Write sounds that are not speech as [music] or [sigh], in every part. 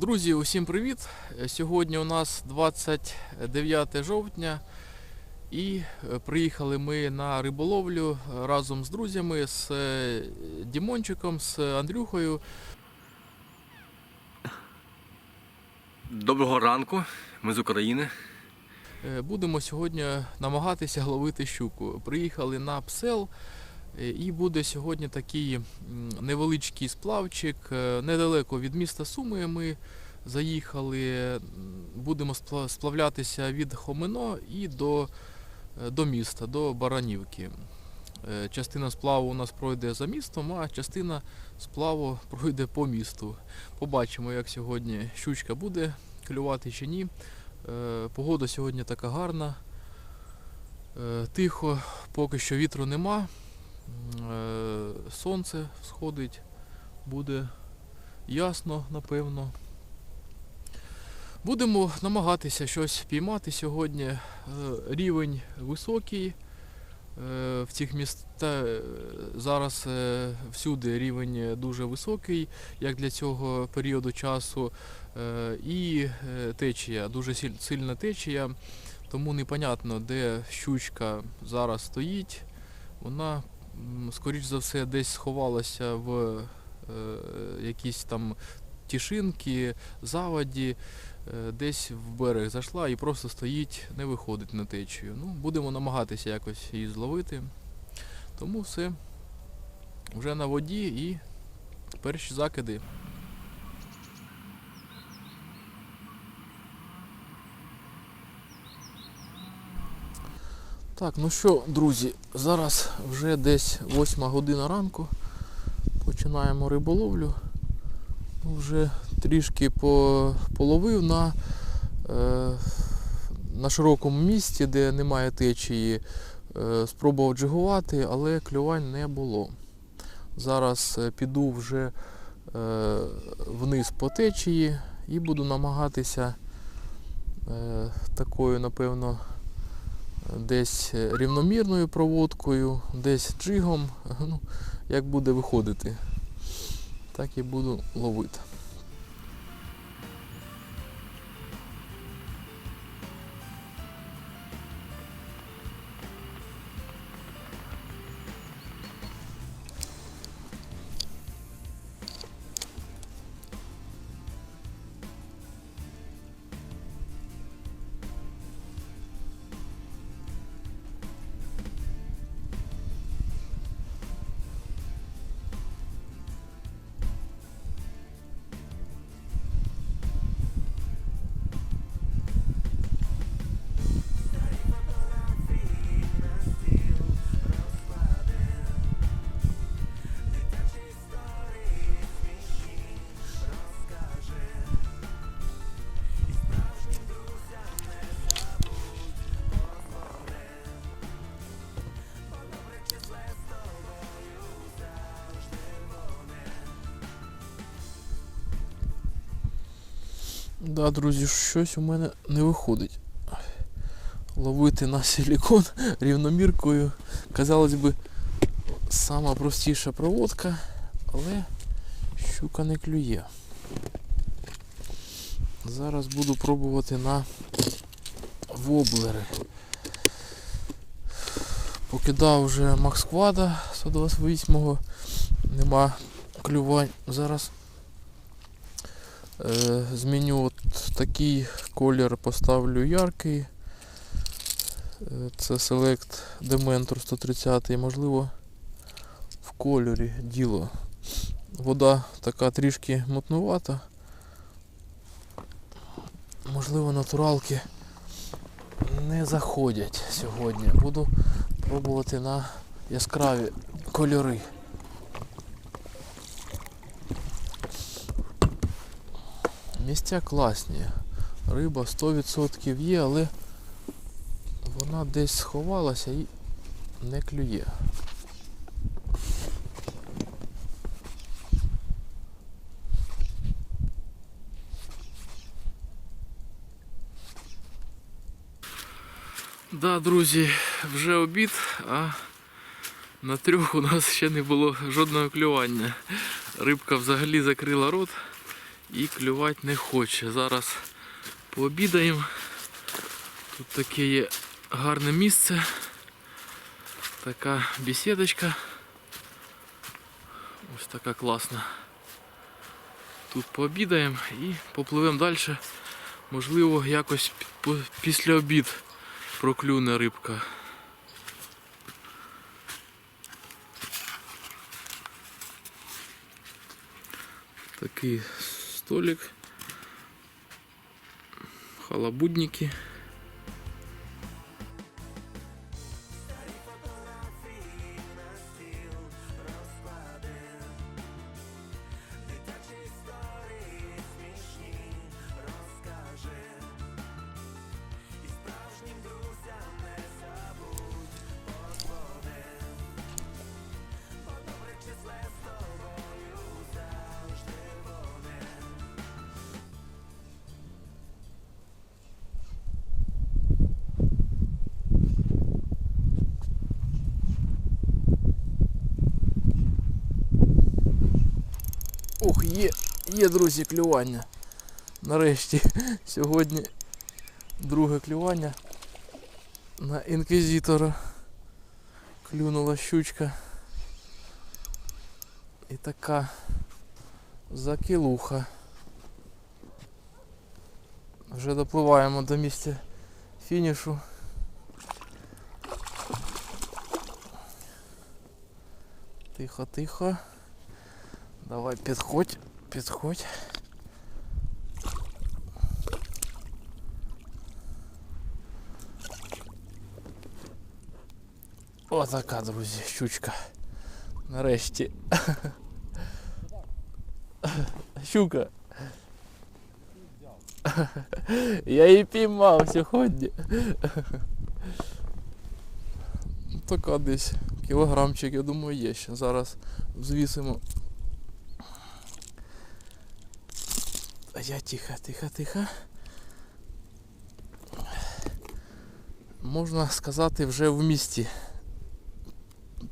Друзі, усім привіт! Сьогодні у нас 29 жовтня і е, приїхали ми на риболовлю разом з друзями, з е, Дімончиком, з Андрюхою. Доброго ранку, ми з України. Е, Будемо сьогодні намагатися ловити щуку. Приїхали на псел і буде сьогодні такий невеличкий сплавчик е, недалеко від міста Суми. Ми заїхали, будемо сплавлятися від Хомино і до, е, до міста, до Баранівки. Е, Частина сплаву у нас пройде за містом, а частина сплаву [laughs] пройде по місту. Побачимо, як сьогодні щучка буде клювати чи ні. Е, Погода сьогодні така гарна. Е, Тихо, поки що вітру нема. Е, Сонце сходить, буде ясно, напевно. Будемо намагатися щось піймати сьогодні. Е, Рівень високий. Е, В цих містах зараз всюди рівень дуже високий, як для цього періоду часу. І течія, дуже сильна течія, тому непонятно, де щучка зараз стоїть. Вона, скоріш за все, десь сховалася в е, якісь там тішинки, заводі, е, десь в берег зайшла і просто стоїть, не виходить на течію. Ну, будемо намагатися якось її зловити. Тому все вже на воді і перші закиди. Так, ну що, друзі, зараз вже десь 8 година ранку. Починаємо риболовлю. Ну, Вже трішки половив на, е, на широкому місці, де немає течії. Е, спробував джигувати, але клювань не було. Зараз е, піду вже вниз по течії і буду намагатися такою, напевно, десь рівномірною проводкою, десь джигом, [laughs] ну, як буде виходити, так і буду ловити. Да, друзі, щось у мене не виходить. Ловити на силікон [laughs] рівноміркою. Казалось би, сама простіша проводка, але щука не клює. Зараз буду пробувати на воблери. Покидав вже Максквада 128-го, нема клювань. Зараз Е, зміню такий колір, поставлю яркий. Е, Це Select Dementor 130, можливо, в кольорі діло. Вода така трішки мутнувата. Можливо, натуралки не заходять сьогодні. Буду пробувати на яскраві кольори. Місця класні. Риба 100% є, але вона десь сховалася і не клює. Да, друзі, вже обід, а на трьох у нас ще не було жодного клювання. Рибка взагалі закрила рот і клювати не хоче. Зараз пообідаємо. Тут таке є гарне місце. Така бесідочка. Ось така класна. Тут пообідаємо і попливемо далі. Можливо, якось після обід проклюне рибка. Такий столик. Халабудники. Ох, є, є, друзі, клювання. Нарешті [laughs] сьогодні друге клювання на інквізитора. Клюнула щучка. І така закилуха. Вже допливаємо до місця фінішу. Тихо, тихо. Давай підходь, підходь. Отака, друзі, щучка. Нарешті. Щука. Я її піймав сьогодні. Ну, Така десь кілограмчик, я думаю, є ще. Зараз взвісимо. Я тихо, тихо, тихо. Можна сказати, вже в місті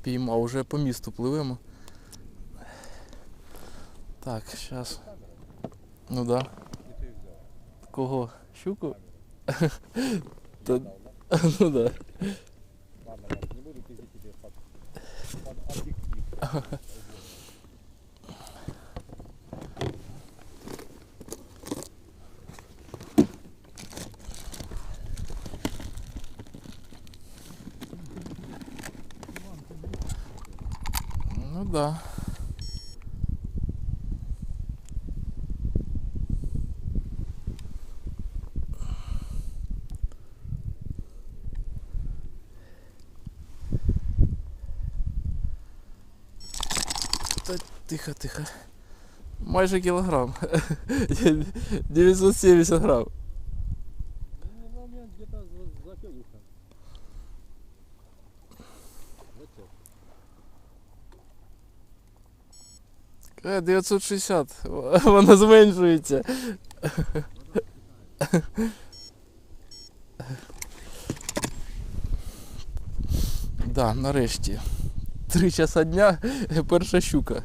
піймав, вже по місту пливемо. Так, зараз. Ну да. Кого? Щуку? [laughs] Та... [laughs] Ну да. Ладно, не буду пиздить тебе под объектив. [laughs] Ну да. Тихо, тихо. Майже кілограм. [laughs] 970 грам. Ну, у меня где-то за- закилуха. Зачем? Е, 960. Вона зменшується. Да, нарешті. Три часа дня перша щука.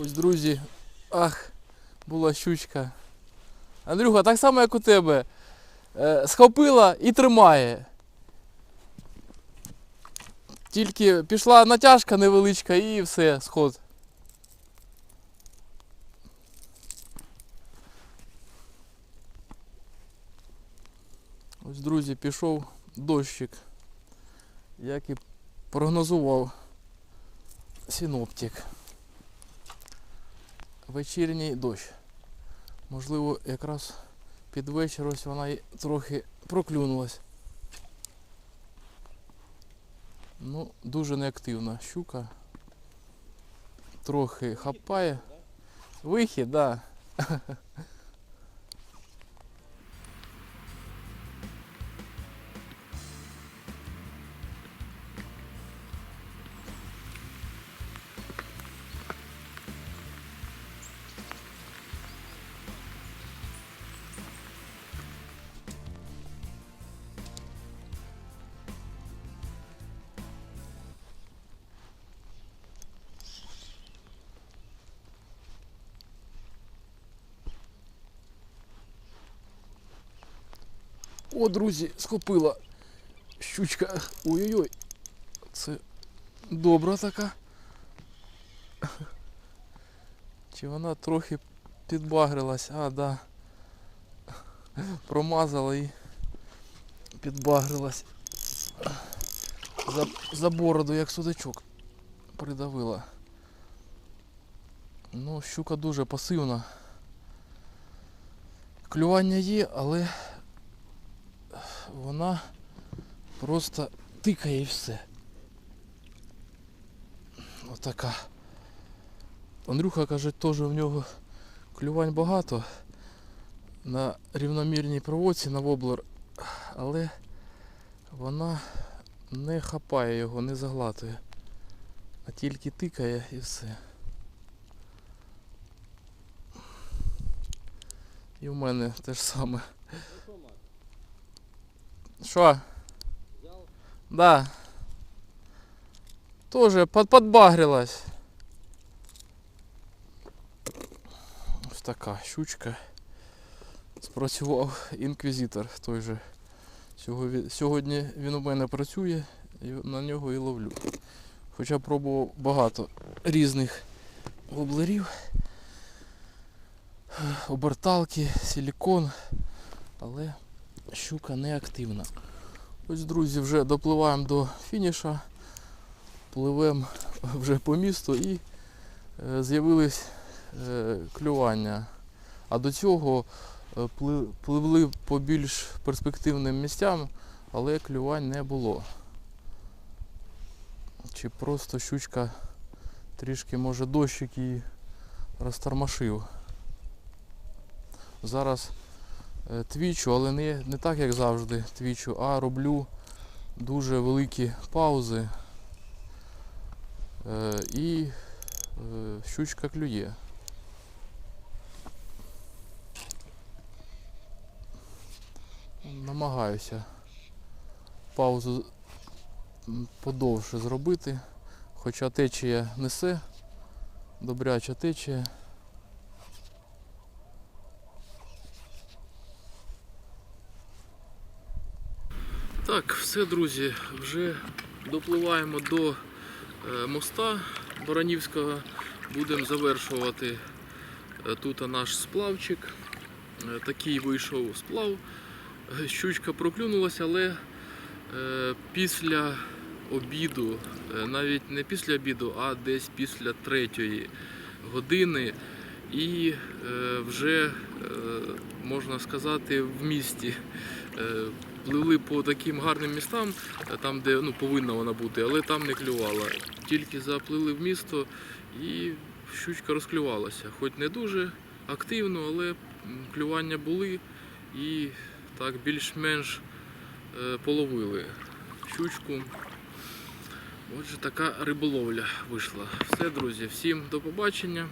Ось, друзі. Ах, щучка. Андрюха, так само, як у тебе. Е, схопила і тримає. Тільки пішла натяжка невеличка і все, сход. Ось, друзі, пішов дощик, як і прогнозував синоптик. Вечірній дощ. Можливо, якраз під вечір ось вона і трохи проклюнулась. Ну, дуже неактивна щука. Трохи хапає. Вихід, так. Да. [laughs] О, друзі, схопила щучка. Ой-ой-ой. Це добра така. Чи вона трохи підбагрилась? А, да. Промазала і підбагрилась. За, за бороду, як судачок. Придавила. Ну, щука дуже пасивна. Клювання є, але вона просто тикає і все. Отака. Андрюха каже, теж в нього клювань багато на рівномірній проводці на воблер, але вона не хапає його, не заглатує, а тільки тикає і все. І в мене те ж саме. Що? Да. Тоже под подбагрилась. Ось така щучка. Спрацював інквізитор той же. Сьогодні, він у мене працює, на нього і ловлю. Хоча пробував багато різних воблерів. Оберталки, силікон, але щука не активна. Ось, друзі, вже допливаємо до фініша, пливемо вже по місту і е, з'явились е, клювання. А до цього е, пливли по більш перспективним місцям, але клювань не було. Чи просто щучка трішки, може, дощик її розтормошив. Зараз твічу, але не, не так, як завжди твічу, а роблю дуже великі паузи. Е, і е, щучка клює. Намагаюся паузу подовше зробити, хоча течія несе, добряча течія. Так, все, друзі, вже допливаємо до е, моста Баранівського. Будемо завершувати е, тут наш сплавчик. Е, Такий вийшов сплав. Щучка проклюнулася, але після обіду, навіть не після обіду, а десь після третьої години. І вже, можна сказати, в місті. Е, пливли по таким гарним містам, е, там, де ну, повинна вона бути, але там не клювала. Тільки заплили в місто і щучка розклювалася. Хоч не дуже активно, але клювання були і так більш-менш е, половили щучку. Отже, така риболовля вийшла. Все, друзі, всім до побачення.